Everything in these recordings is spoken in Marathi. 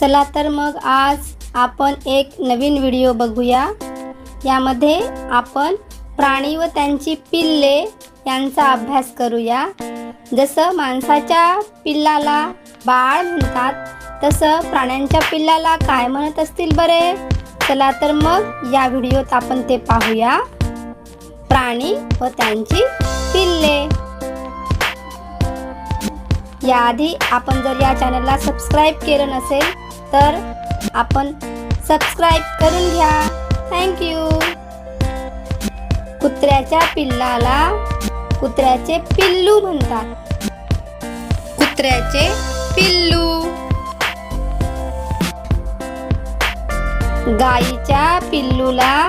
चला तर मग आज आपण एक नवीन व्हिडिओ बघूया. यामध्ये आपण प्राणी व त्यांची पिल्ले यांचा अभ्यास करूया. जसं माणसाच्या पिल्लाला बाळ म्हणतात तसं प्राण्यांच्या पिल्लाला काय म्हणत असतील बरे? चला तर मग या व्हिडिओत आपण ते पाहूया. प्राणी व त्यांची पिल्ले. याआधी आपण जर या चॅनलला सबस्क्राईब केलं नसेल तर आपण सबस्क्राईब करून घ्या. थँक्यू कुत्र्याच्या पिल्लाला कुत्र्याचे पिल्लू म्हणतात. कुत्र्याचे पिल्लू. गाईच्या पिल्लूला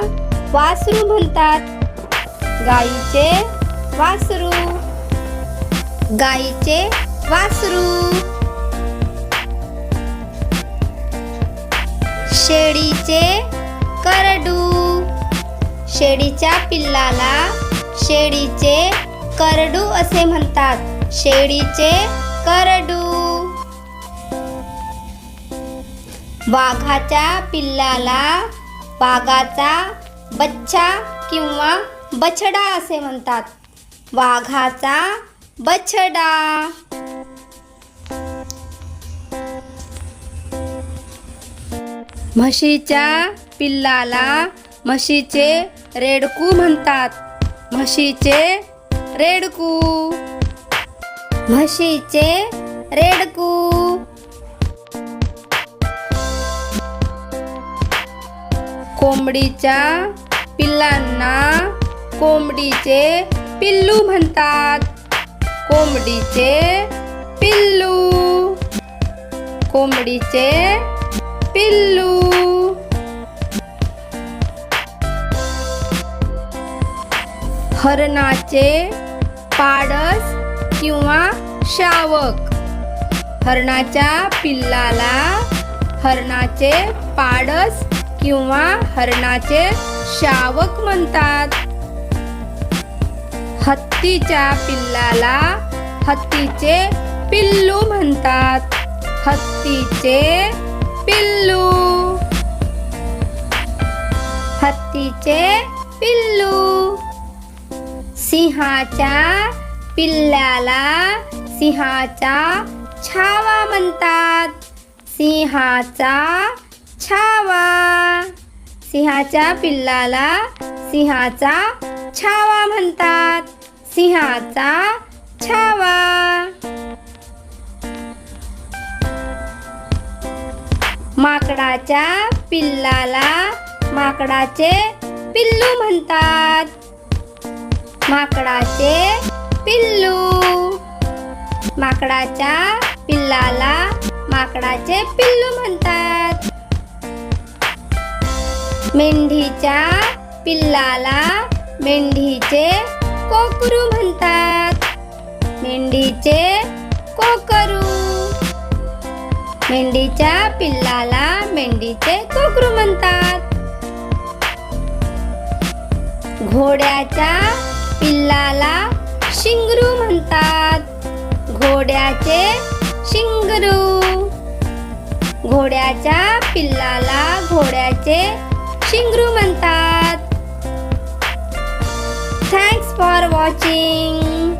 वासरू म्हणतात. गाईचे वासरू. गाईचे वासरू. शेळीचे करडू. शेळीच्या पिल्लाला शेळीचे करडू असे म्हणतात. शेळीचे करडू. वाघाच्या पिल्लाला वाघाचा बच्चा किंवा बछडा असे म्हणतात. वाघाचा बछडा. म्हशीच्या पिल्लाला म्हशीचे रेडकू म्हणतात. म्हशीचे रेडकू. म्हशीचे रेडकू. कोंबडीच्या पिल्लांना कोंबडीचे पिल्लू म्हणतात. कोंबडीचे पिल्लू. कोंबडीचे पिल्लू। हरणाचे पाडस किंवा शावक. हरणाच्या पिल्लाला हरणाचे पाडस किंवा हरणाचे शावक म्हणतात. हत्तीच्या पिल्लाला हत्तीचे पिल्लू म्हणतात. हत्तीचे हत्तीचे पिल्लू. सिंहाच्या पिल्ल्याला सिंहाचा छावा म्हणतात. सिंहाचा छावा. सिंहाच्या पिल्लाला सिंहाचा छावा म्हणतात. सिंहाचा छावा. माकडाच्या पिल्लाला माकडाचे पिल्लू म्हणतात. माकडाचे पिल्लू. माकडाच्या पिल्लाला माकडाचे पिल्लू म्हणतात. मेंढीच्या पिल्लाला मेंढीचे कोकरू म्हणतात. मेंढीचे कोकरू. मेंढीच्या पिल्लाला मेंढीचे कोकरू म्हणतात. घोड्याच्या पिल्लाला शिंगरू म्हणतात. घोड्याचे शिंगरू. घोड्याच्या पिल्लाला घोड्याचे शिंगरू म्हणतात. Thanks for watching